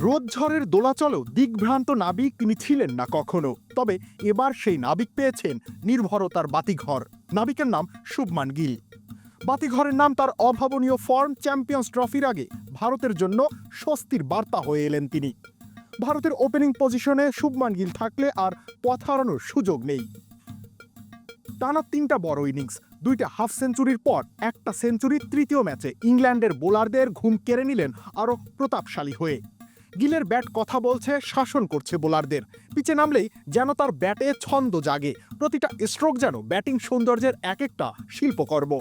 রোদ ঝড়ের দোলাচলেও দিগ্ভ্রান্ত নাবিক তিনি ছিলেন না কখনো। তবে এবার সেই নাবিক পেয়েছেন নির্ভরতার বাতিঘর। নাবিকের নাম শুভমান গিল। বাতিঘরের নাম তার অভাবনীয় ফর্ম চ্যাম্পিয়ন্স ট্রফির আগে ভারতের জন্য স্বস্তির বার্তা হয়ে এলেন তিনি। ভারতের ওপেনিং পজিশনে শুভমান গিল থাকলে আর পথ হারানোর সুযোগ নেই। টানা তিনটা বড় ইনিংস, দুইটা হাফ সেঞ্চুরির পর একটা সেঞ্চুরি তৃতীয় ম্যাচে ইংল্যান্ডের বোলারদের ঘুম কেড়ে নিলেন আরও প্রতাপশালী হয়ে। গিলের ব্যাট কথা বলছে, শাসন করছে বোলারদের। পিচে নামলেই যেন তার ব্যাটে ছন্দ জাগে। প্রতিটা স্ট্রোক যেন ব্যাটিং সৌন্দর্যের এক একটা শিল্পকর্ম।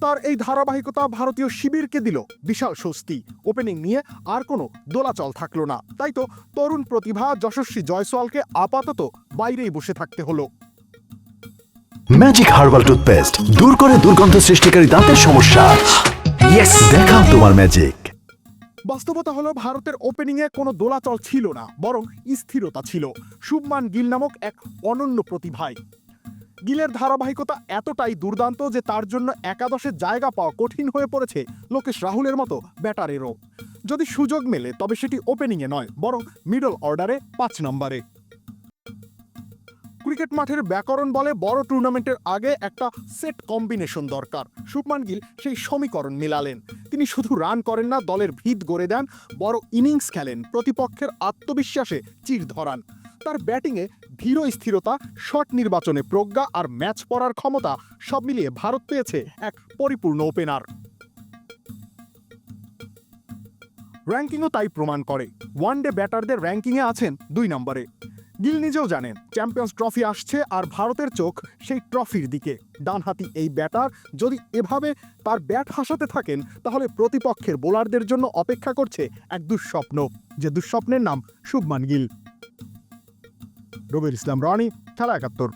তার এই ধারাবাহিকতা ভারতীয় শিবিরকে দিল বিশাল স্বস্তি। ওপেনিং নিয়ে আর কোনো দোলাচল থাকল না। তাই তো তরুণ প্রতিভা যশস্বী জয়সওয়ালকে আপাতত বাইরেই বসে থাকতে হলো। ম্যাজিক হার্বাল টুথপেস্ট দূর করে দুর্গন্ধ সৃষ্টিকারী দাঁতের সমস্যা। দেখাও তোমার ম্যাজিক বাস্তবতা হলো ভারতের ওপেনিংয়ে কোনো দোলাচল ছিল না, বরং স্থিরতা ছিল। শুভমান গিল নামক এক অনন্য প্রতিভায় গিলের ধারাবাহিকতা এতটাই দুর্দান্ত যে তার জন্য একাদশের জায়গা পাওয়া কঠিন হয়ে পড়েছে লোকেশ রাহুলের মতো ব্যাটারেরও। যদি সুযোগ মেলে, তবে সেটি ওপেনিংয়ে নয়, বরং মিডল অর্ডারে পাঁচ নম্বরে। ক্রিকেট মাঠের ব্যাকরণ বলে বড় টুর্নামেন্টের আগে একটা সেট কম্বিনেশন দরকার। শুভমান গিল সেই সমীকরণ মিলালেন। তিনি শুধু রান করেন না, দলের ভিত গড়ে দেন, বড় ইনিংস খেলেন, প্রতিপক্ষের আত্মবিশ্বাসে চির ধরান। তার ব্যাটিংয়ে ধীর স্থিরতা, শট নির্বাচনে প্রজ্ঞা আর ম্যাচ পড়ার ক্ষমতা সব মিলিয়ে ভারত পেয়েছে এক পরিপূর্ণ ওপেনার। র্যাঙ্কিংও তাই প্রমাণ করে। ওয়ানডে ব্যাটারদের র্যাঙ্কিংয়ে আছেন দুই নম্বরে। গিল নিজেও জানেন চ্যাম্পিয়ন্স ট্রফি আসছে আর ভারতের চোখ সেই ট্রফির দিকে। ডানহাতি এই ব্যাটার যদি এভাবে তার ব্যাট হাসাতে থাকেন, তাহলে প্রতিপক্ষের বোলারদের জন্য অপেক্ষা করছে এক দুঃস্বপ্ন, যে দুঃস্বপ্নের নাম শুভমান গিল। রবির ইসলাম, রনি খেলা একাত্তর।